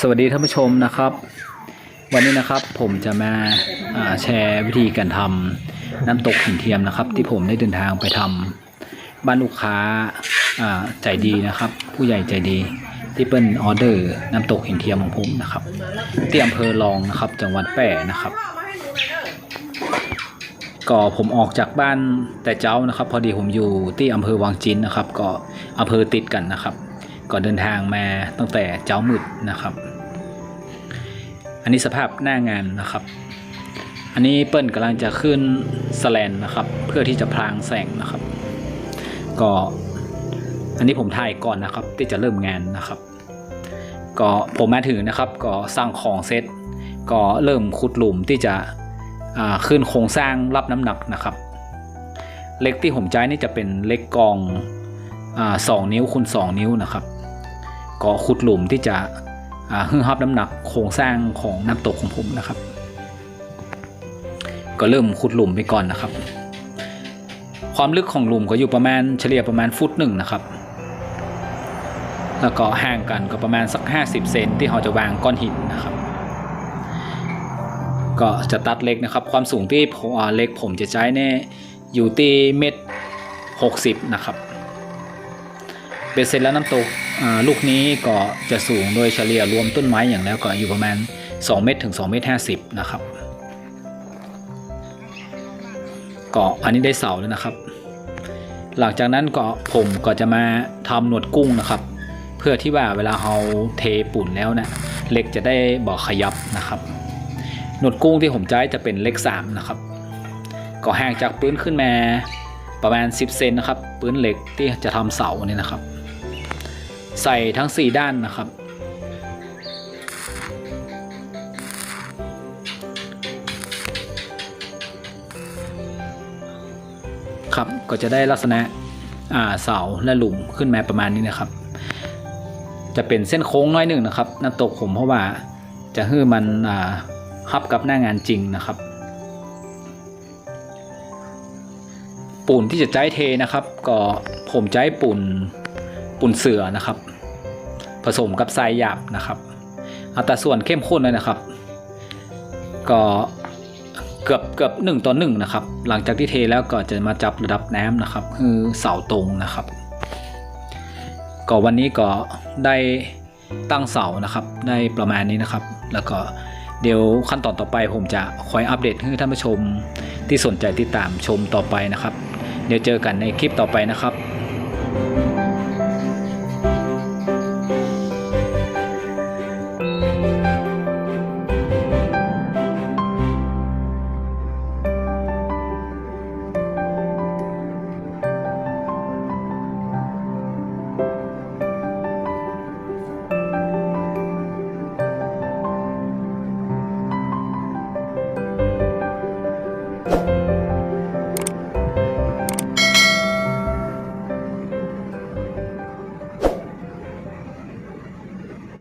สวัสดีท่านผู้ชมนะครับ วันนี้นะครับผมจะมาาแชร์วิธีการทำน้ำตกหินเทียมนะครับ ที่ผมได้เดินทางไปทำบ้านลูกค้าาใจดีนะครับ ผู้ใหญ่ใจดีที่เป็นออเดอร์น้ำตกหินเทียมของผมนะครับที่อำเภอรองนะครับ จังหวัดแพร่นะครับ ก็ผมออกจากบ้านแต่เจ้านะครับ พอดีผมอยู่ที่อำเภอวังจินนะครับ ก็อำเภอติดกันนะครับ ก็เดินทางมาตั้งแต่เจ้ามืดนะครับ อันนี้สภาพหน้างานนะครับ อันนี้เปิ้ลกำลังจะขึ้นสแลนนะครับ เพื่อที่จะพรางแสงนะครับ ก็อันนี้ผมถ่ายก่อนนะครับ ที่จะเริ่มงานนะครับ ก็ผมมาถึงนะครับ ก็สร้างของเสร็จก็เริ่มขุดหลุมที่จะ ขึ้นโครงสร้างรับน้ำหนักนะครับเล็กที่ผมใช้นี่จะเป็นเล็กกองสองนิ้วคูณสองนิ้วนะครับก็ขุดหลุมที่จะอ่าฮึ่งรับน้ำหนักโครงสร้างของน้ำตกของผมนะครับ ก็เริ่มขุดหลุมไปก่อนนะครับ ความลึกของหลุมก็อยู่ประมาณเฉลี่ยประมาณฟุตหนึ่งนะครับ แล้วก็ห่างกันก็ประมาณสัก 50 เซนที่เราจะวางก้อนหินนะครับ ก็จะตัดเล็กนะครับ ความสูงที่เล็กผมจะใช้เนี่ยอยู่ที่เมตรหกสิบนะครับเบ็ดเสร็จแล้วน้ำตกลูกนี้ก็จะสูงโดยเฉลี่ยรวมต้นไม้อย่างแล้วก็อยู่ประมาณ2เมตรถึง2เมตร50นะครับก็อันนี้ได้เสาแล้วนะครับ หลังจากนั้นก็ผมก็จะมาทำหนวดกุ้งนะครับ เพื่อที่ว่าเวลาเราเทปุ่นแล้วเนะี่ยเหล็กจะได้บอกขยับนะครับ หนวดกุ้งที่ผมใช้จะเป็นเลข3นะครับก็ห่างจากปืนขึ้นมาประมาณ 10 เซนนะครับปืนเหล็กที่จะทำเสาเนี่ยนะครับ ใส่ทั้ง 4 ด้านนะครับ ครับก็จะได้ลักษณะเสาและหลุมขึ้นมาประมาณนี้นะครับ จะเป็นเส้นโค้งน้อยหนึ่งนะครับน้ำตกผมเพราะว่าจะให้มันอ่า ฮับกับหน้างานจริงนะครับปูนที่จะใช้เทนะครับ ก็ผมใช้ปูนปูนเสือนะครับ ผสมกับทรายหยาบนะครับอัตราส่วนเข้มข้นเลยนะครับ ก็เกือบเกือบหนึ่งต่อหนึ่งนะครับ หลังจากที่เทแล้วก็จะมาจับระดับน้ำนะครับคือเสาตรงนะครับ ก็วันนี้ก็ได้ตั้งเสานะครับ ได้ประมาณนี้นะครับ แล้วก็ เดี๋ยวขั้นตอนต่อไปผมจะคอยอัปเดตให้ท่านผู้ชมที่สนใจติดตามชมต่อไปนะครับ เดี๋ยวเจอกันในคลิปต่อไปนะครับ